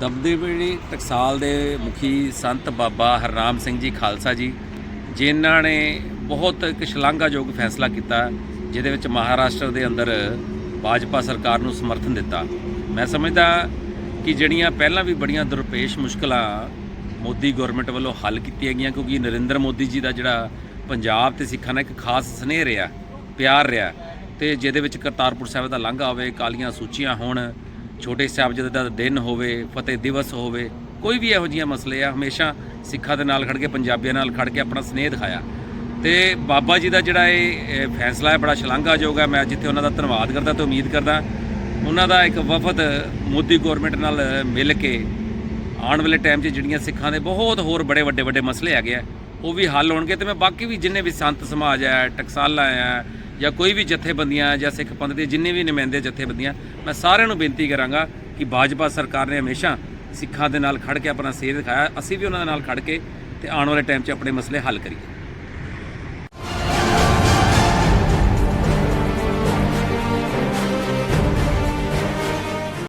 ਦਬਦਬੇੜੀ ਟਕਸਾਲ ਦੇ ਮੁਖੀ ਸੰਤ ਬਾਬਾ ਹਰਨਾਮ ਸਿੰਘ ਜੀ ਖਾਲਸਾ ਜੀ, ਜਿਨ੍ਹਾਂ ਨੇ ਬਹੁਤ ਇੱਕ ਸ਼ਲਾਘਾਯੋਗ ਫੈਸਲਾ ਕੀਤਾ, ਜਿਹਦੇ ਵਿੱਚ ਮਹਾਰਾਸ਼ਟਰ ਦੇ ਅੰਦਰ ਭਾਜਪਾ ਸਰਕਾਰ ਨੂੰ ਸਮਰਥਨ ਦਿੱਤਾ। ਮੈਂ ਸਮਝਦਾ ਕਿ ਜਿਹੜੀਆਂ ਪਹਿਲਾਂ ਵੀ ਬੜੀਆਂ ਦੁਰਪੇਸ਼ ਮੁਸ਼ਕਲਾਂ ਮੋਦੀ ਗਵਰਨਮੈਂਟ ਵੱਲੋਂ ਹੱਲ ਕੀਤੀਆਂ ਗਈਆਂ, ਕਿਉਂਕਿ ਨਰਿੰਦਰ ਮੋਦੀ ਜੀ ਦਾ ਜਿਹੜਾ ਪੰਜਾਬ ਤੇ ਸਿੱਖਾਂ ਨਾਲ ਇੱਕ ਖਾਸ ਸਨੇਹ ਰਿਹਾ, ਪਿਆਰ ਰਿਹਾ, ਤੇ ਜਿਹਦੇ ਵਿੱਚ ਕਰਤਾਰਪੁਰ ਸਾਹਿਬ ਦਾ ਲਾਂਘਾ ਹੋਵੇ, ਕਾਲੀਆਂ ਸੂਚੀਆਂ ਹੋਣ ਛੋਟੇ ਸਾਹਿਬਜ਼ਾਦੇ ਦਾ ਦਿਨ ਹੋਵੇ, ਫਤਿਹ ਦਿਵਸ ਹੋਵੇ, ਕੋਈ ਵੀ ਇਹੋ ਜਿਹੀਆਂ ਮਸਲੇ ਆ, ਹਮੇਸ਼ਾ ਸਿੱਖਾਂ ਦੇ ਨਾਲ ਖੜ ਕੇ, ਪੰਜਾਬੀਆਂ ਨਾਲ ਖੜ ਕੇ ਆਪਣਾ ਸਨੇਹ ਦਿਖਾਇਆ। ਤੇ ਬਾਬਾ ਜੀ ਦਾ ਜਿਹੜਾ ਇਹ ਫੈਸਲਾ ਹੈ, ਬੜਾ ਸ਼ਲਾਘਾਯੋਗ ਹੈ। ਮੈਂ ਜਿੱਥੇ ਉਹਨਾਂ ਦਾ ਧੰਨਵਾਦ ਕਰਦਾ ਤੇ ਉਮੀਦ ਕਰਦਾ ਉਹਨਾਂ ਦਾ ਇੱਕ ਵਫਦ ਮੋਦੀ ਗਵਰਨਮੈਂਟ ਨਾਲ ਮਿਲ ਕੇ ਆਉਣ ਵਾਲੇ ਟਾਈਮ 'ਚ ਜਿਹੜੀਆਂ ਸਿੱਖਾਂ ਦੇ ਬਹੁਤ ਹੋਰ ਬੜੇ ਵੱਡੇ ਵੱਡੇ ਮਸਲੇ ਹੈਗੇ ਆ, ਉਹ ਵੀ ਹੱਲ ਹੋਣਗੇ। ਤੇ ਮੈਂ ਬਾਕੀ ਵੀ ਜਿੰਨੇ ਵੀ ਸੰਤ ਸਮਾਜ ਹੈ, ਟਕਸਾਲਾ ਹੈ ਜਾਂ ਕੋਈ ਵੀ ਜਥੇਬੰਦੀਆਂ ਜਾਂ ਸਿੱਖ ਪੰਥ ਦੇ ਜਿੰਨੇ ਵੀ ਨੁਮਾਇੰਦੇ ਜਥੇਬੰਦੀਆਂ, ਮੈਂ ਸਾਰਿਆਂ ਨੂੰ ਬੇਨਤੀ ਕਰਾਂਗਾ ਕਿ ਭਾਜਪਾ ਸਰਕਾਰ ਨੇ ਹਮੇਸ਼ਾ ਸਿੱਖਾਂ ਦੇ ਨਾਲ ਖੜ ਕੇ ਆਪਣਾ ਸੇਧ ਦਿਖਾਇਆ। ਅਸੀਂ ਵੀ ਉਹਨਾਂ ਦੇ ਨਾਲ ਖੜ ਕੇ ਤੇ ਆਉਣ ਵਾਲੇ ਟਾਈਮ 'ਚ ਆਪਣੇ ਮਸਲੇ ਹੱਲ ਕਰੀਏ।